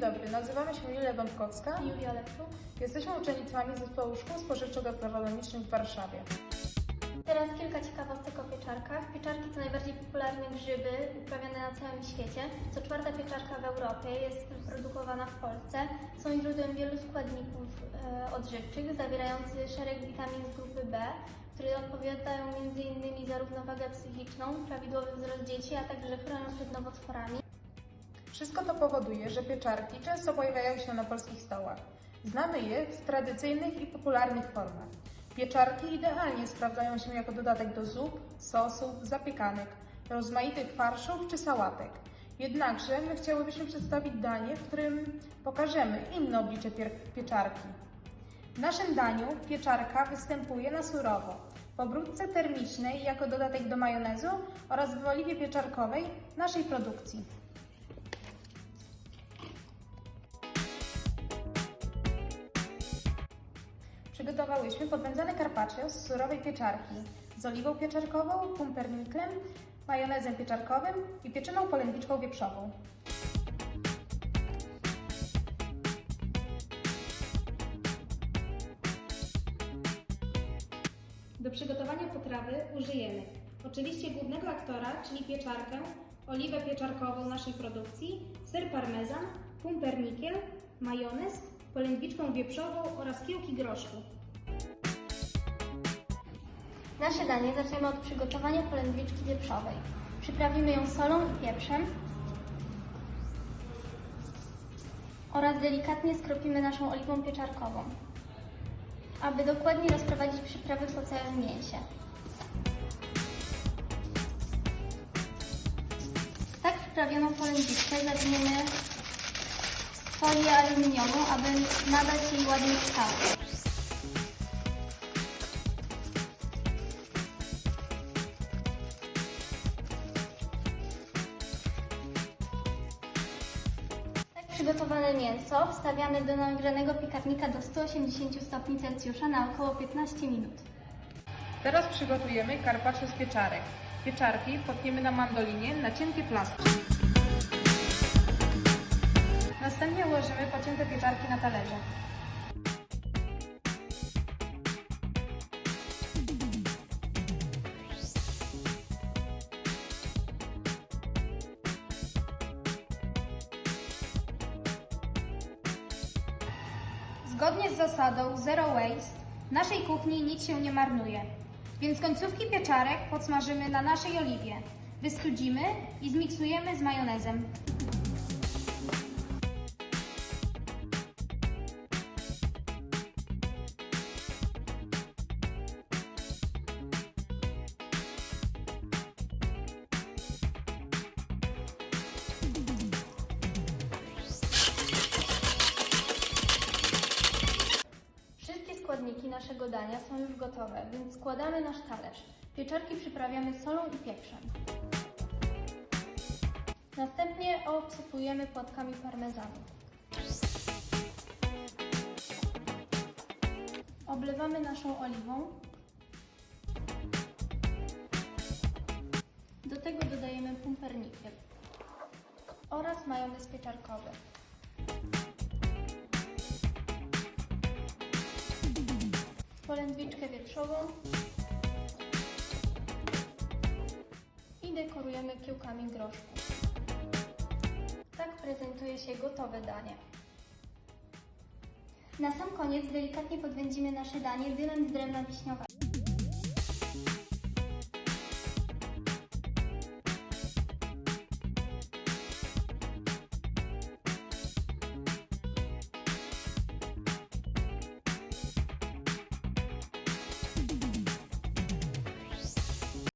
Dzień dobry, nazywamy się Julia Dąbkowska. Julia Lewczuk. Jesteśmy uczennicami zespołu szkół spożywczo-gastronomicznych w Warszawie. Teraz kilka ciekawostek o pieczarkach. Pieczarki to najbardziej popularne grzyby uprawiane na całym świecie. Co czwarta pieczarka w Europie jest produkowana w Polsce. Są źródłem wielu składników e, odżywczych, zawierających szereg witamin z grupy B, które odpowiadają m.in. za równowagę psychiczną, prawidłowy wzrost dzieci, a także chronią przed nowotworami. Wszystko to powoduje, że pieczarki często pojawiają się na polskich stołach. Znamy je w tradycyjnych i popularnych formach. Pieczarki idealnie sprawdzają się jako dodatek do zup, sosów, zapiekanek, rozmaitych farszów czy sałatek. Jednakże my chciałybyśmy przedstawić danie, w którym pokażemy inne oblicze pieczarki. W naszym daniu pieczarka występuje na surowo, w obróbce termicznej jako dodatek do majonezu oraz w oliwie pieczarkowej naszej produkcji. Przygotowałyśmy podwędzone carpaccio z surowej pieczarki z oliwą pieczarkową, pumpernicklem, majonezem pieczarkowym i pieczoną polędwiczką wieprzową. Do przygotowania potrawy użyjemy oczywiście głównego aktora, czyli pieczarkę, oliwę pieczarkową naszej produkcji, ser parmezan, pumpernickel, majonez, polędwiczką wieprzową oraz kiełki groszku. Nasze danie zaczniemy od przygotowania polędwiczki wieprzowej. Przyprawimy ją solą i pieprzem oraz delikatnie skropimy naszą oliwą pieczarkową, aby dokładnie rozprowadzić przyprawy po całym mięsie. Tak przyprawioną polędwiczkę zawiniemy folię aluminiową, aby nadać jej ładny kształt. Tak przygotowane mięso wstawiamy do nagrzanego piekarnika do 180 stopni Celsjusza na około 15 minut. Teraz przygotujemy carpaccio z pieczarek. Pieczarki potniemy na mandolinie na cienkie plastry. Talerze. Zgodnie z zasadą Zero Waste w naszej kuchni nic się nie marnuje, więc końcówki pieczarek podsmażymy na naszej oliwie. Wystudzimy i zmiksujemy z majonezem. Składniki naszego dania są już gotowe, więc składamy nasz talerz. Pieczarki przyprawiamy solą i pieprzem. Następnie obsypujemy płatkami parmezanu. Oblewamy naszą oliwą. Do tego dodajemy pumpernickel oraz majonez pieczarkowy. Polędwiczkę wieprzową i dekorujemy kiełkami groszku. Tak prezentuje się gotowe danie. Na sam koniec delikatnie podwędzimy nasze danie dymem z drewna wiśniowego.